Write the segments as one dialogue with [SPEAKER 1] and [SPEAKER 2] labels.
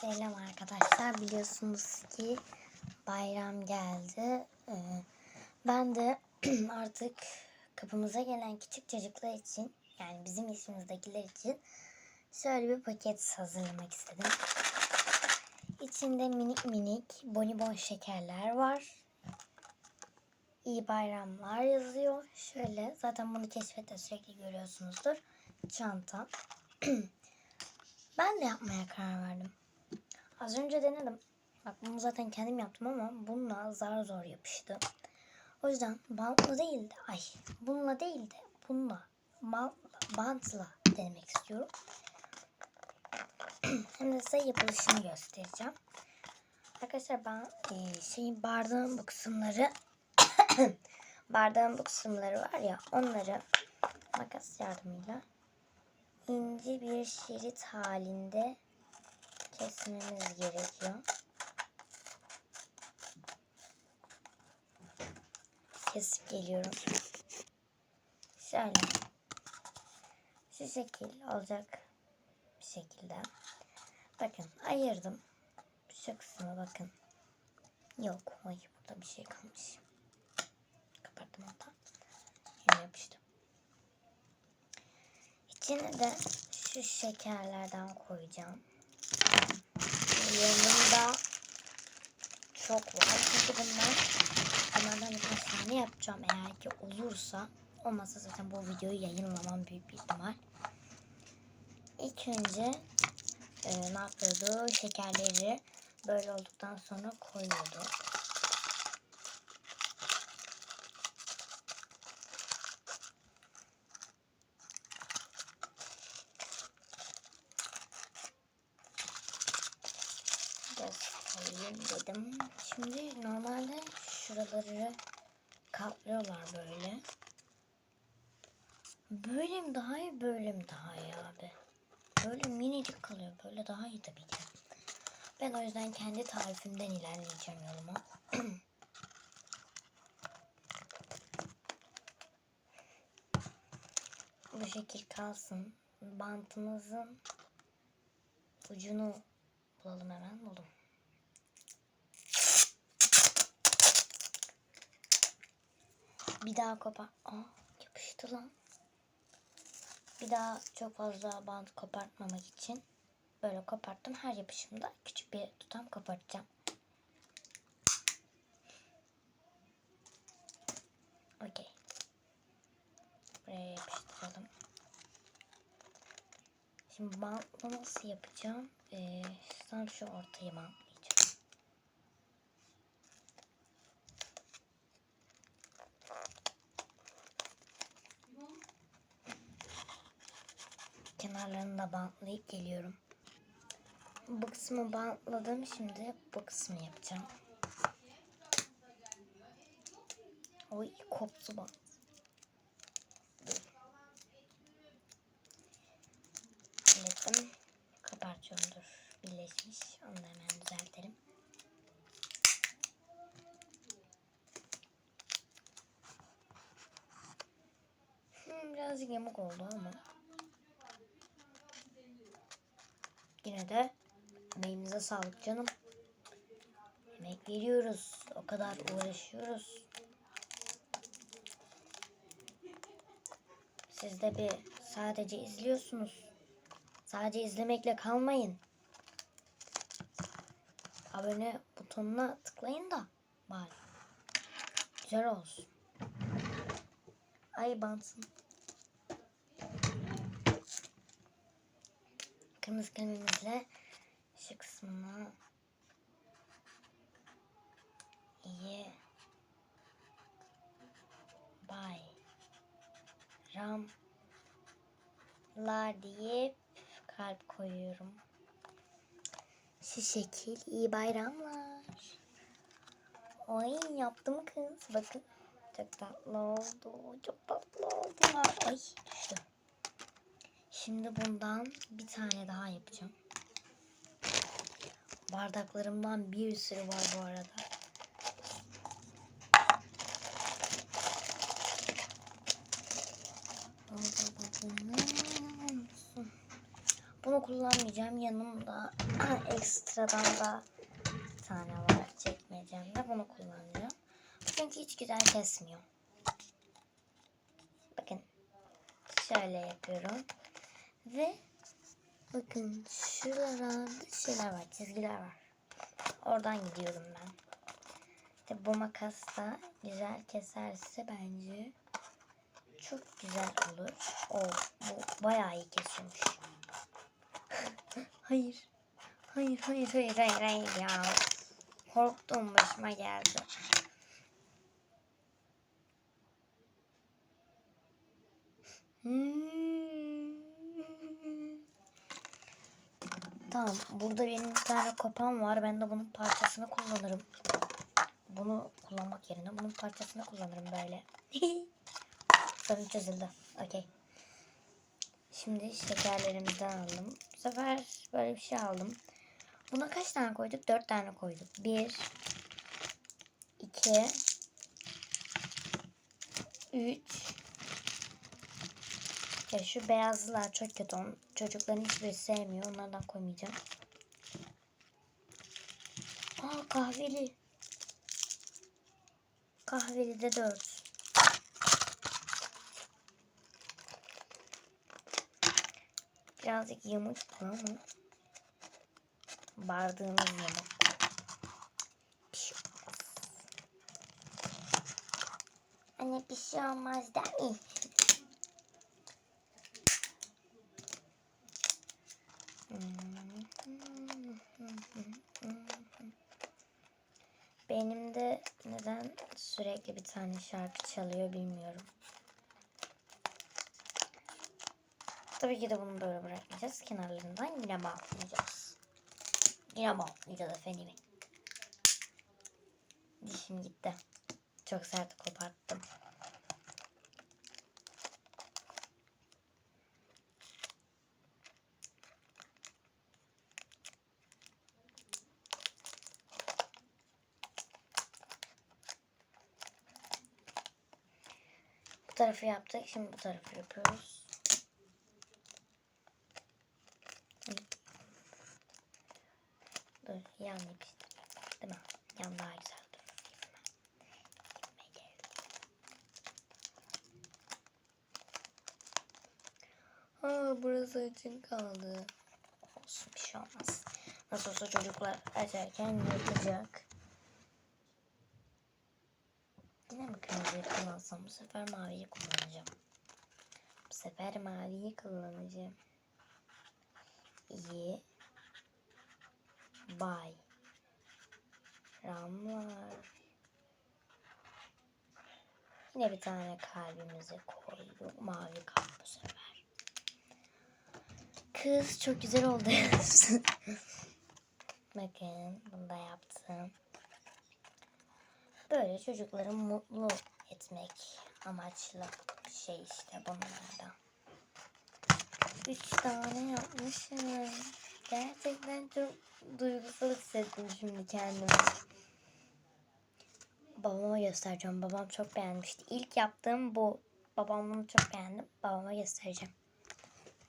[SPEAKER 1] Selam arkadaşlar. Biliyorsunuz ki bayram geldi. Ee, ben de artık kapımıza gelen küçük çocuklar için yani bizim yaşımızdakiler için şöyle bir paket hazırlamak istedim. İçinde minik minik bonibon şekerler var. İyi bayramlar yazıyor. Şöyle zaten bunu keşfette sürekli görüyorsunuzdur. Çanta. ben de yapmaya karar verdim. Az önce denedim. Bak bunu zaten kendim yaptım ama bununla zar zor yapıştı. O yüzden bantla değil de ay bununla değil de bununla bantla, bantla denemek istiyorum. Hem de size yapılışını göstereceğim. Arkadaşlar ben e, şeyin bardağın bu kısımları bardağın bu kısımları var ya onları makas yardımıyla ince bir şerit halinde kesmemiz gerekiyor. Kesip geliyorum. Şöyle. Şu şekil olacak bir şekilde. Bakın ayırdım. Şu kısmı bakın. Yok. Ay burada bir şey kalmış. Kapattım hatta. Yine yapıştı. İçine de şu şekerlerden koyacağım. Yanımda çok var. Çünkü bunlar bunlardan birkaç tane yapacağım. Eğer ki olursa olmazsa zaten bu videoyu yayınlamam büyük bir ihtimal. İlk önce e, ne yapıyordu? Şekerleri böyle olduktan sonra koyuyordu. Şimdi normalde şuraları katlıyorlar böyle. Böyle mi daha iyi, böyle mi daha iyi abi? Böyle minicik kalıyor. Böyle daha iyi tabii ki. Ben o yüzden kendi tarifimden ilerleyeceğim yoluma. Bu şekil kalsın. Bantımızın ucunu bulalım hemen. Buldum. Bir daha kopar. Aa, yapıştı lan. Bir daha çok fazla bant kopartmamak için böyle koparttım. Her yapışımda küçük bir tutam kopartacağım. Okey. Buraya yapıştıralım. Şimdi bantla nasıl yapacağım? Ee, şu ortaya bantlayacağım. Kenarlarını da bantlayıp geliyorum. Bu kısmı bantladım. Şimdi bu kısmı yapacağım. Oy koptu bant. Hallettim. Kapartıyorum dur. Birleşmiş. Onu da hemen düzeltelim. Hmm, birazcık yamuk oldu ama. Yine de emeğimize sağlık canım. Emek veriyoruz. O kadar uğraşıyoruz. Siz de bir sadece izliyorsunuz. Sadece izlemekle kalmayın. Abone butonuna tıklayın da bari. Güzel olsun. Ay bansın. Kırmızı kalemimizle şu kısmını iyi bay ramlar diye kalp koyuyorum. Şu şekil iyi bayramlar. Ay yaptım kız. Bakın. Çok tatlı oldu. Çok tatlı oldu. Ay düştü. Şimdi bundan bir tane daha yapacağım. Bardaklarımdan bir sürü var bu arada. Bunu kullanmayacağım. Yanımda ekstradan da bir tane var çekmeyeceğimde. Bunu kullanacağım. Çünkü hiç güzel kesmiyor. Bakın. Şöyle yapıyorum. Ve bakın şuralarda şeyler var. Çizgiler var. Oradan gidiyorum ben. İşte bu makas da güzel keserse bence çok güzel olur. O bu bayağı iyi kesiyormuş. hayır. Hayır hayır hayır hayır hayır ya. Korktum başıma geldi. Hmm. Tamam. Burada benim bir tane kopan var. Ben de bunun parçasını kullanırım. Bunu kullanmak yerine bunun parçasını kullanırım böyle. Sorun çözüldü. Okey. Şimdi şekerlerimizden aldım. Bu sefer böyle bir şey aldım. Buna kaç tane koyduk? Dört tane koyduk. Bir, iki, üç. Ya şu beyazlılar çok kötü. Çocukların hiçbiri sevmiyor. Onlardan koymayacağım. Aa kahveli. Kahveli de dört. Birazcık yamuk ama bardağımız yamuk. Şey. Anne bir şey olmaz değil mi? Benim de neden sürekli bir tane şarkı çalıyor bilmiyorum. Tabii ki de bunu böyle bırakmayacağız. Kenarlarından yine bantlayacağız. Yine bantlayacağız efendim. Dişim gitti. Çok sert koparttım. Tarafı yaptık. Şimdi bu tarafı yapıyoruz. Dur yan yapıştır. Değil mi? Yan daha güzel durur. Gibime. Gibime geldi. Aa burası açık kaldı. Olsun bir şey olmaz. Nasıl olsa çocuklar açarken yapacak. Yine mi kullansam? Bu sefer maviyi kullanacağım. Bu sefer maviyi kullanacağım. İyi. Bay. Ramlar. Yine bir tane kalbimizi koyduk. Mavi kalp bu sefer. Kız çok güzel oldu. Bakın bunu da yaptım. Böyle çocukları mutlu etmek amaçlı şey işte bunlardan. Üç tane yapmışım. Gerçekten çok duygusal hissettim şimdi kendimi. Babama göstereceğim. Babam çok beğenmişti. İlk yaptığım bu. Babam bunu çok beğendi. Babama göstereceğim.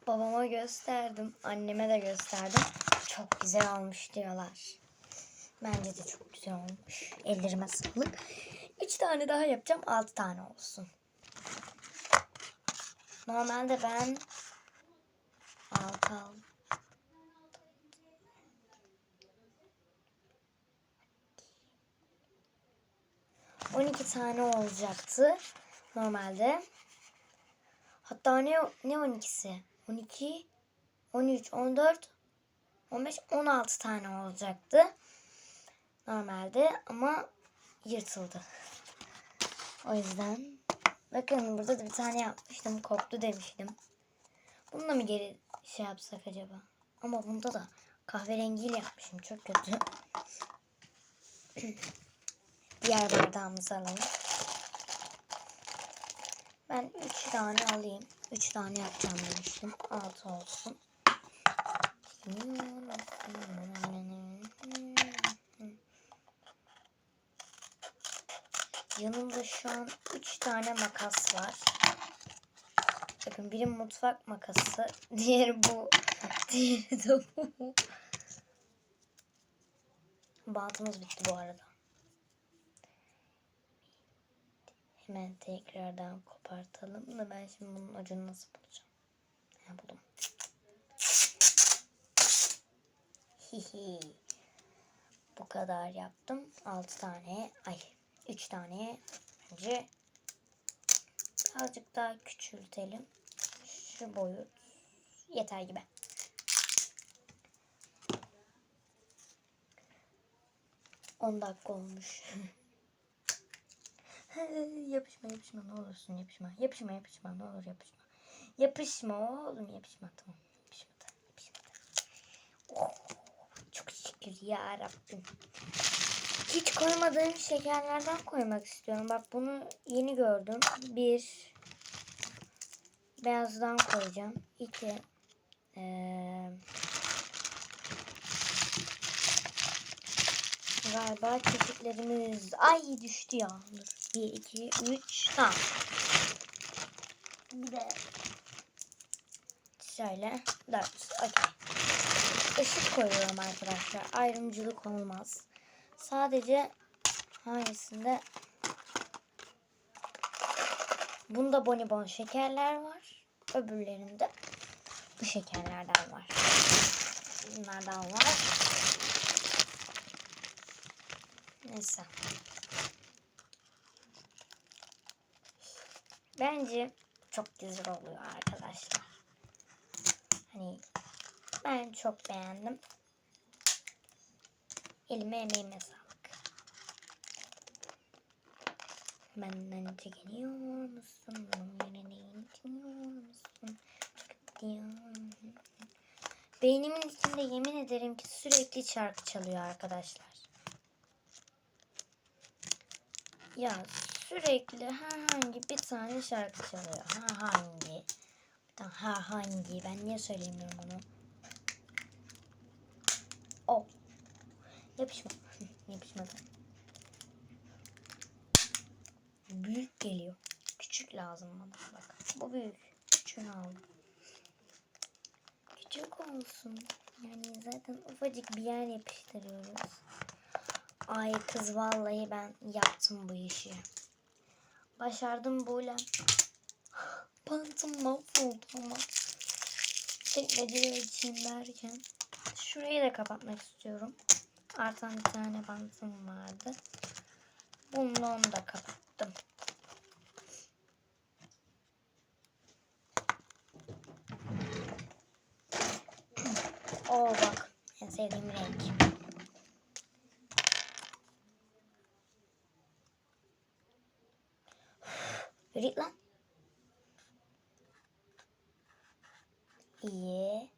[SPEAKER 1] Babama gösterdim. Anneme de gösterdim. Çok güzel olmuş diyorlar. Bence de çok güzel olmuş. Ellerime sağlık. Üç tane daha yapacağım. Altı tane olsun. Normalde ben altı aldım. On iki tane olacaktı. Normalde. Hatta ne, ne 12'si? 12, 13, 14, 15, 16 tane olacaktı. Normalde ama yırtıldı. O yüzden bakın burada da bir tane yapmıştım. Koptu demiştim. Bununla mı geri şey yapsak acaba? Ama bunda da kahverengiyle yapmışım. Çok kötü. Diğer bardağımızı alalım. Ben 3 tane alayım. 3 tane yapacağım demiştim. 6 olsun. Yanımda şu an 3 tane makas var. Bakın biri mutfak makası, diğeri bu Diğeri de bu. Bantımız bitti bu arada. Hemen tekrardan kopartalım da ben şimdi bunun ucunu nasıl bulacağım? Ha, buldum. Hihi. Bu kadar yaptım. 6 tane, ay 3 tane. Önce birazcık daha küçültelim. Şu boyut yeter gibi. On dakika olmuş. yapışma yapışma ne olursun yapışma. Yapışma yapışma ne olur yapışma. Yapışma oğlum yapışma tamam. Yapışmadı yapışmadı. Oh, çok şükür ya Rabbim. Hiç koymadığım şekerlerden koymak istiyorum. Bak bunu yeni gördüm. Bir beyazdan koyacağım. İki ee, galiba çeşitlerimiz ay düştü ya. Dur. Bir, iki, üç. Tamam. Bir de şöyle dört. Okey. Işık koyuyorum arkadaşlar. Ayrımcılık olmaz. Sadece hangisinde bunda bonibon şekerler var. Öbürlerinde bu şekerlerden var. Bunlardan var. Neyse. Bence çok güzel oluyor arkadaşlar. Hani ben çok beğendim. Elime emeğime sağlık. Benden çekiniyor musun? Yerine iniyor musun? Beynimin içinde yemin ederim ki sürekli şarkı çalıyor arkadaşlar. Ya sürekli herhangi bir tane şarkı çalıyor. Herhangi. Herhangi. Ben niye söyleyemiyorum onu? Oh. Yapışma. Yapışmadı. Büyük geliyor. Küçük lazım bana. Bak. Bu büyük. Küçüğünü aldım. Küçük olsun. Yani zaten ufacık bir yer yapıştırıyoruz. Ay kız vallahi ben yaptım bu işi. Başardım böyle. Pantım mahvoldu ama. Çekmeceler için derken. Şurayı da kapatmak istiyorum. Artan bir tane bantım vardı. Bununla onu da kapattım. Oo bak. En sevdiğim renk. Yürü lan. İyi.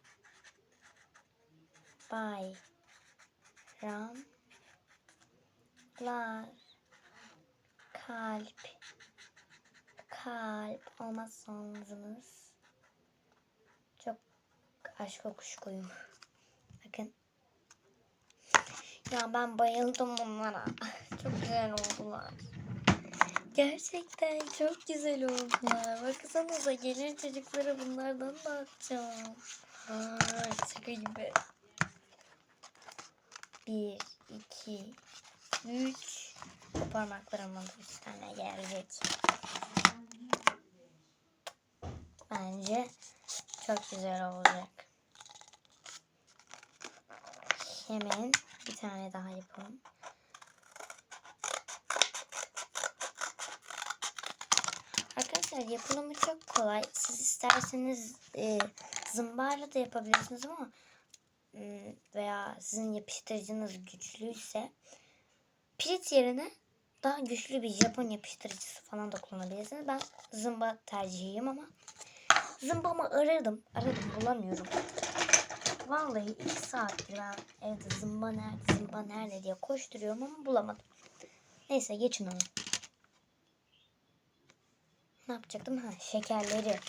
[SPEAKER 1] Bay. Ramlar. Kalp. Kalp olmazsanız çok aşk kuşkuyum. Bakın. Ya ben bayıldım bunlara. Çok güzel oldular. Gerçekten çok güzel oldular. Baksanıza gelir çocuklara bunlardan da atacağım. Aa, şaka gibi. Bir, iki, üç. Bu parmaklarımın üç tane gelecek. Bence çok güzel olacak. Hemen bir tane daha yapalım. Arkadaşlar yapılımı çok kolay. Siz isterseniz e, zımbarla da yapabilirsiniz ama e, veya sizin yapıştırıcınız güçlüyse pirit yerine daha güçlü bir Japon yapıştırıcısı falan da kullanabilirsiniz. Ben zımba tercihiyim ama zımbamı aradım. Aradım bulamıyorum. Vallahi iki saattir ben evde zımba nerede zımba nerede diye koşturuyorum ama bulamadım. Neyse geçin onu. Ne yapacaktım? Ha, şekerleri.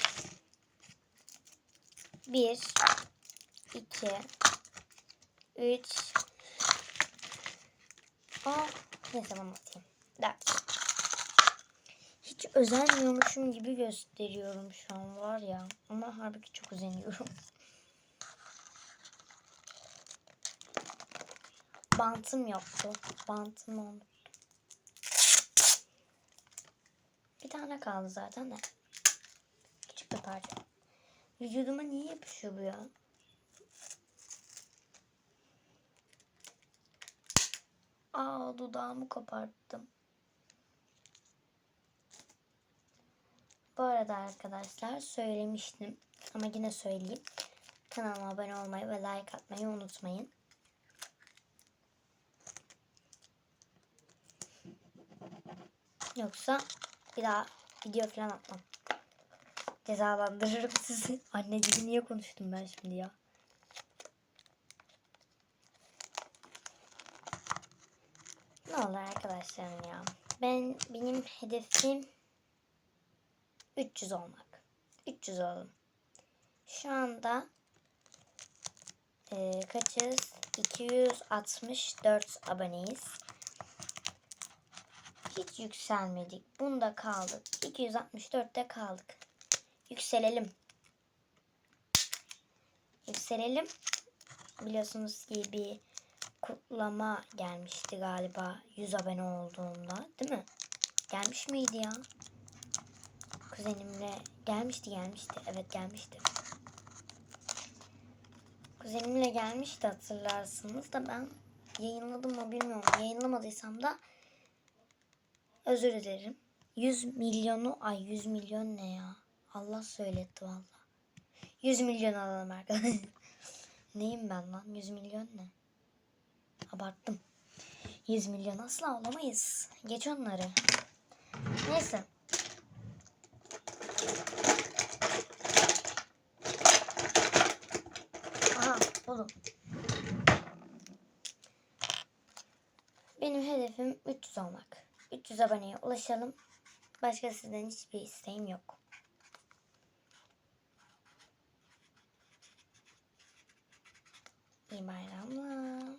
[SPEAKER 1] Bir, iki, üç. Aa, neyse ben atayım. Dört özenmiyormuşum gibi gösteriyorum şu an var ya. Ama halbuki çok özeniyorum. Bantım yoktu. Bantım oldu. Bir tane kaldı zaten de. Küçük bir parça. Vücuduma niye yapışıyor bu ya? Aa dudağımı koparttım. Bu arada arkadaşlar söylemiştim ama yine söyleyeyim. Kanalıma abone olmayı ve like atmayı unutmayın. Yoksa bir daha video falan atmam. Cezalandırırım sizi. Anne gibi niye konuştum ben şimdi ya? Ne olur arkadaşlarım ya. Ben benim hedefim 300 olmak. 300 olalım. Şu anda e, kaçız? 264 aboneyiz. Hiç yükselmedik. Bunda kaldık. 264'te kaldık. Yükselelim. Yükselelim. Biliyorsunuz ki bir kutlama gelmişti galiba 100 abone olduğunda. Değil mi? Gelmiş miydi ya? Kuzenimle gelmişti gelmişti. Evet gelmişti. Kuzenimle gelmişti hatırlarsınız da ben yayınladım mı bilmiyorum. Yayınlamadıysam da özür dilerim. 100 milyonu ay 100 milyon ne ya? Allah söyletti valla. 100 milyon alalım arkadaşlar. Neyim ben lan? 100 milyon ne? Abarttım. 100 milyon asla olamayız. Geç onları. Neyse. Oğlum. Benim hedefim 300 olmak. 300 aboneye ulaşalım. Başka sizden hiçbir isteğim yok. İyi bayramlar.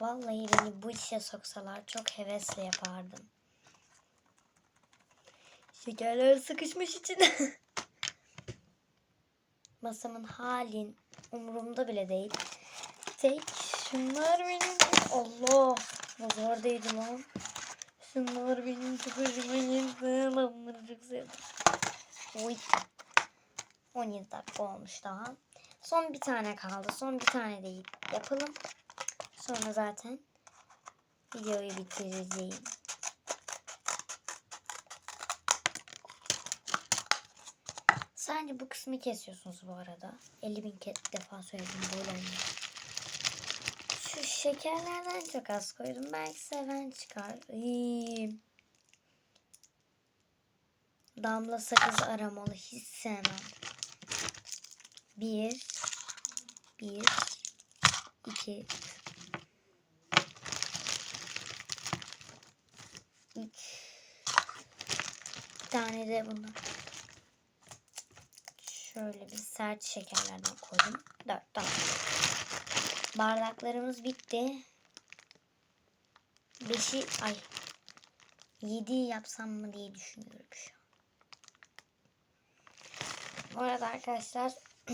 [SPEAKER 1] Vallahi beni bu işe soksalar çok hevesle yapardım. Şekerler sıkışmış içine. Masamın halin umurumda bile değil. Tek şunlar benim. Allah. Nazardaydım lan. Şunlar benim çok hoşuma gitti. Bunları çok sevdim. Oy. 17 dakika olmuş daha. Son bir tane kaldı. Son bir tane de yapalım. Sonra zaten videoyu bitireceğim. Sadece bu kısmı kesiyorsunuz bu arada. 50 bin defa söyledim böyle. Şu şekerlerden çok az koydum. Belki seven çıkar. İyi. Damla sakız aromalı hiç sevmem. Bir, bir, iki, üç. Bir tane de bundan. Şöyle bir sert şekerlerden koydum. Dört tane. Bardaklarımız bitti. Beşi, ay. Yedi yapsam mı diye düşünüyorum şu an. Bu arada arkadaşlar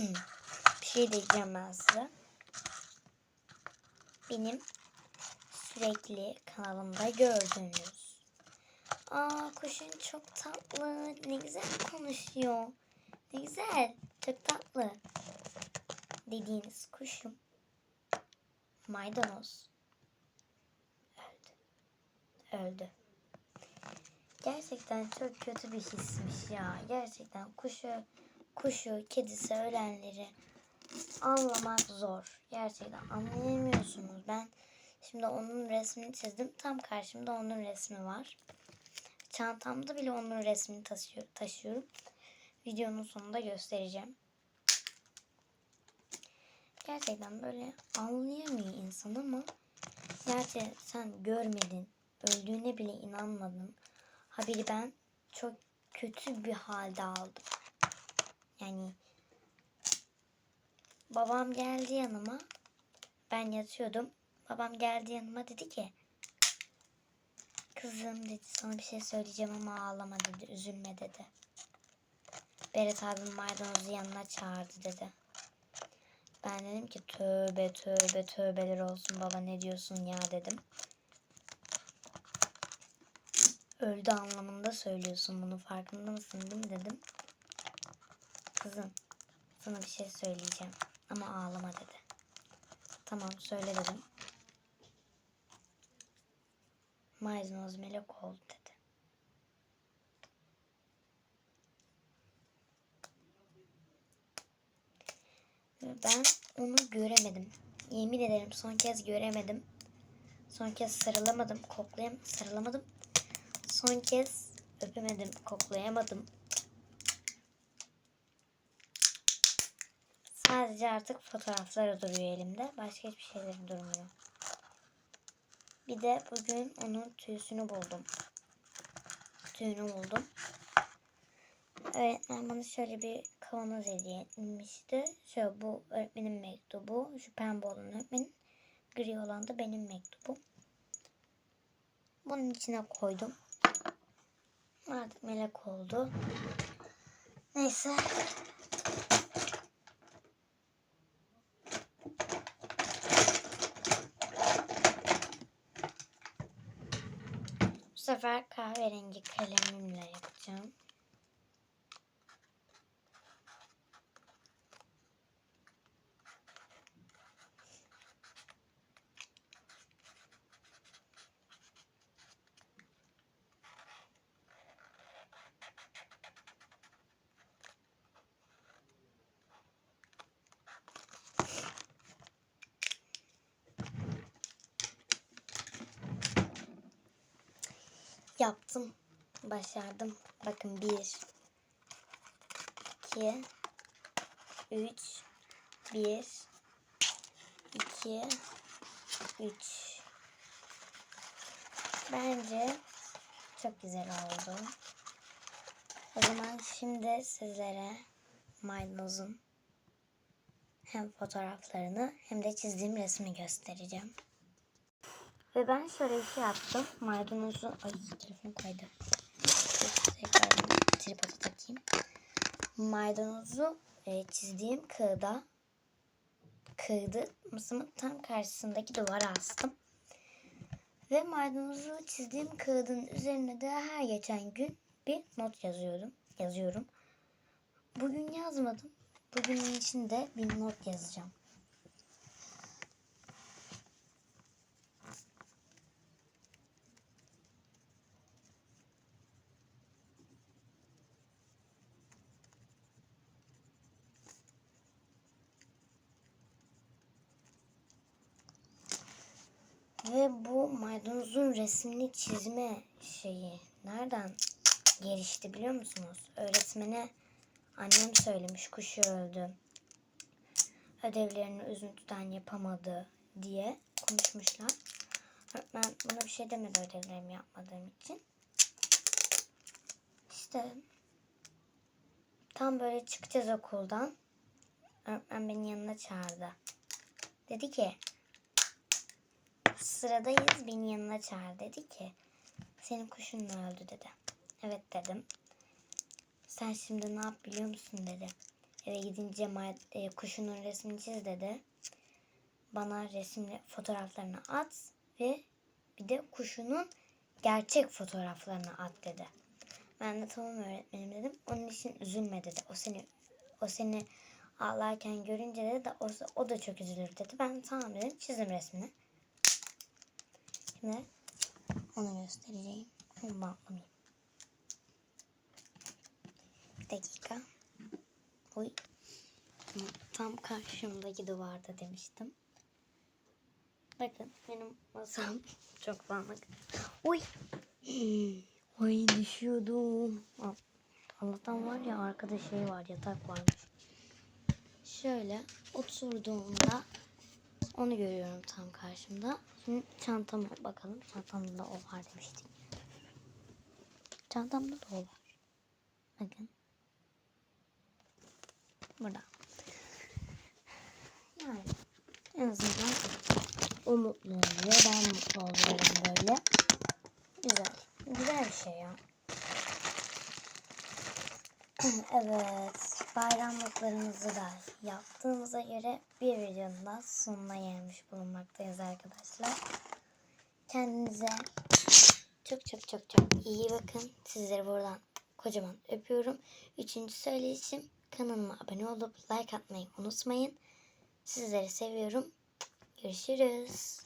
[SPEAKER 1] bir şey diyeceğim ben size. Benim sürekli kanalımda gördüğünüz. Aa kuşun çok tatlı. Ne güzel konuşuyor. Ne güzel. Çok tatlı. Dediğiniz kuşum. Maydanoz. Öldü. Öldü. Gerçekten çok kötü bir hismiş ya. Gerçekten kuşu, kuşu, kedisi ölenleri anlamak zor. Gerçekten anlayamıyorsunuz. Ben şimdi onun resmini çizdim. Tam karşımda onun resmi var. Çantamda bile onun resmini taşıyor, taşıyorum. Videonun sonunda göstereceğim. Gerçekten böyle anlayamıyor insan ama gerçi sen görmedin, öldüğüne bile inanmadın. Haberi ben çok kötü bir halde aldım. Yani babam geldi yanıma. Ben yatıyordum. Babam geldi yanıma dedi ki Kızım dedi sana bir şey söyleyeceğim ama ağlama dedi. Üzülme dedi. Berat abim maydanozu yanına çağırdı dedi. Ben dedim ki tövbe tövbe tövbeler olsun baba ne diyorsun ya dedim. Öldü anlamında söylüyorsun bunu farkında mısın değil mi dedim. Kızım sana bir şey söyleyeceğim ama ağlama dedi. Tamam söyle dedim. Maydanoz melek oldu dedi. Ve Ben onu göremedim. Yemin ederim son kez göremedim. Son kez sarılamadım, koklayam sarılamadım. Son kez öpemedim, koklayamadım. Sadece artık fotoğrafları duruyor elimde. Başka hiçbir şeyleri durmuyor. Bir de bugün onun tüysünü buldum. Tüyünü buldum. Öğretmen bana şöyle bir kavanoz hediye etmişti. Şöyle bu öğretmenin mektubu. Şu pembe olan öğretmenin. Gri olan da benim mektubum. Bunun içine koydum. Artık melek oldu. Neyse. Bu sefer kahverengi kalemimle yapacağım. Yaptım. Başardım. Bakın bir, iki, üç, bir, iki, üç. Bence çok güzel oldu. O zaman şimdi sizlere maydanozun hem fotoğraflarını hem de çizdiğim resmi göstereceğim. Ve ben şöyle bir şey yaptım. Maydanozu... Ay telefon kaydı. Tripoda takayım. Maydanozu e, çizdiğim kağıda kağıdı masamın tam karşısındaki duvara astım. Ve maydanozu çizdiğim kağıdın üzerine de her geçen gün bir not yazıyordum. Yazıyorum. Bugün yazmadım. Bugünün içinde bir not yazacağım. Ve bu maydanozun resmini çizme şeyi nereden gelişti biliyor musunuz? Öğretmene annem söylemiş kuşu öldü. Ödevlerini üzüntüden yapamadı diye konuşmuşlar. Öğretmen bana bir şey demedi ödevlerimi yapmadığım için. İşte tam böyle çıkacağız okuldan. Öğretmen beni yanına çağırdı. Dedi ki sıradayız beni yanına çağır dedi ki senin kuşun öldü dedi. Evet dedim. Sen şimdi ne yap biliyor musun dedi. Eve gidince e, kuşunun resmini çiz dedi. Bana resimli fotoğraflarını at ve bir de kuşunun gerçek fotoğraflarını at dedi. Ben de tamam öğretmenim dedim. Onun için üzülme dedi. O seni o seni ağlarken görünce dedi o, o da çok üzülür dedi. Ben tamam dedim. Çizdim resmini. Şimdi onu göstereceğim. Onu bantlamayayım. Bir dakika. Oy. Tam karşımdaki duvarda demiştim. Bakın benim masam çok dağınık. Oy. Oy düşüyordum. Allah'tan var ya arkada şey var yatak varmış. Şöyle oturduğumda onu görüyorum tam karşımda. Şimdi çantama bakalım. Çantamda o var demiştik. Çantamda da o var. Bakın. Burada. Yani en azından o mutlu oluyor. Ben mutlu oluyorum böyle. Güzel. Güzel bir şey ya. evet. Bayramlıklarımızı da yaptığımıza göre bir videonun da sonuna gelmiş bulunmaktayız arkadaşlar. Kendinize çok çok çok çok iyi bakın. Sizleri buradan kocaman öpüyorum. Üçüncü söyleyişim kanalıma abone olup like atmayı unutmayın. Sizleri seviyorum. Görüşürüz.